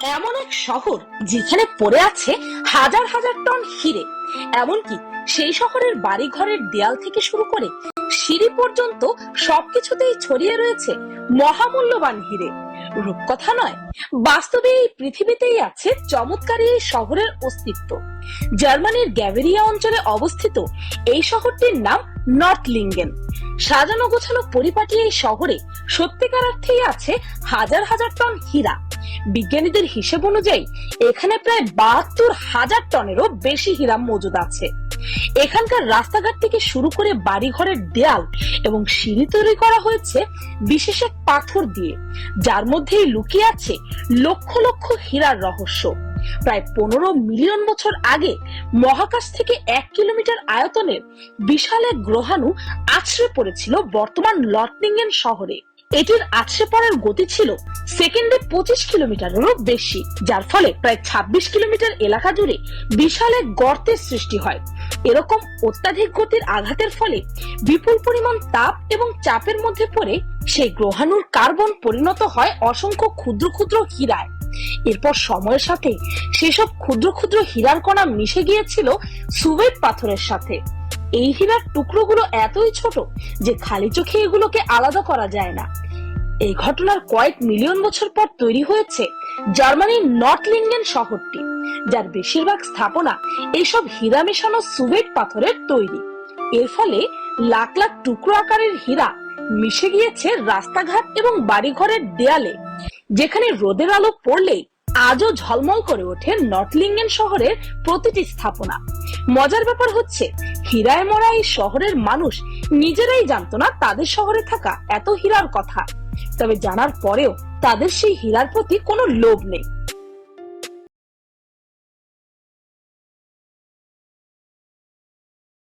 এমন এক শহর যেখানে পড়ে আছে হাজার হাজার টন হিরে। এমনকি সেই শহরের বাড়ি ঘরের দেয়াল থেকে শুরু করে সিঁড়ি পর্যন্ত সবকিছুতেই ছড়িয়ে রয়েছে মহামূল্যবান হিরে। রূপকথা নয়, বাস্তবে এই পৃথিবীতেই আছে চমৎকারী এই শহরের অস্তিত্ব। জার্মানির গ্যাভেরিয়া অঞ্চলে অবস্থিত এই শহরটির নাম নর্থ লিঙ্গেন সাজানো গোছানো পরিপাটি এই শহরে সত্যিকার অর্থেই আছে হাজার হাজার টন হীরা। বিজ্ঞানীদের হিসেব অনুযায়ী এখানে প্রায় বাহাত্তর হাজার টনেরও বেশি হীরা মজুদ আছে। এখানকার রাস্তাঘাট থেকে শুরু করে বাড়িঘরের দেয়াল এবং সিঁড়ি তৈরি করা হয়েছে বিশেষ এক পাথর দিয়ে। যার মধ্যেই লুকিয়ে আছে লক্ষ লক্ষ হীরার রহস্য। প্রায় পনেরো মিলিয়ন বছর আগে মহাকাশ থেকে এক কিলোমিটার আয়তনের বিশাল এক গ্রহাণু আছড়ে পড়েছিল বর্তমান লটনিংয়েন শহরে। এটির আছড়ে পড়ার গতি ছিল সেকেন্ডে পঁচিশ কিলোমিটারেরও বেশি, যার ফলে প্রায় ছাব্বিশ কিলোমিটার এলাকা জুড়ে বিশাল এক গর্তের সৃষ্টি হয়। এরকম অত্যাধিক গতির আঘাতের ফলে বিপুল পরিমাণ তাপ এবং চাপের মধ্যে পড়ে সেই গ্রহাণুর কার্বন পরিণত হয় অসংখ্য ক্ষুদ্র ক্ষুদ্র হীরায়। এরপর সময়ের সাথে সেসব ক্ষুদ্র ক্ষুদ্র হীরার কণা মিশে গিয়েছিল সুবেট পাথরের সাথে। এই হীরার টুকরোগুলো এতই ছোট যে খালি চোখে এগুলোকে আলাদা করা যায় না। এই ঘটনার কয়েক মিলিয়ন বছর পর তৈরি হয়েছে জার্মানির নর্থ লিঙ্গেন শহরটি, যার বেশিরভাগ স্থাপনা এইসব হীরা মেশানো সুবেট পাথরের তৈরি। এর ফলে লাখ লাখ টুকরো আকারের হীরা মিশে গিয়েছে রাস্তাঘাট এবং বাড়িঘরের দেয়ালে, যেখানে রোদের আলো পড়লেই আজও ঝলমল করে ওঠে নটলিঙ্গেন শহরের প্রতিটি স্থাপনা। মজার ব্যাপার হচ্ছে, হীরায় মরা এই শহরের মানুষ নিজেরাই জানতো না তাদের শহরে থাকা এত হীরার কথা। তবে জানার পরেও তাদের সেই হীরার প্রতি কোনো লোভ নেই।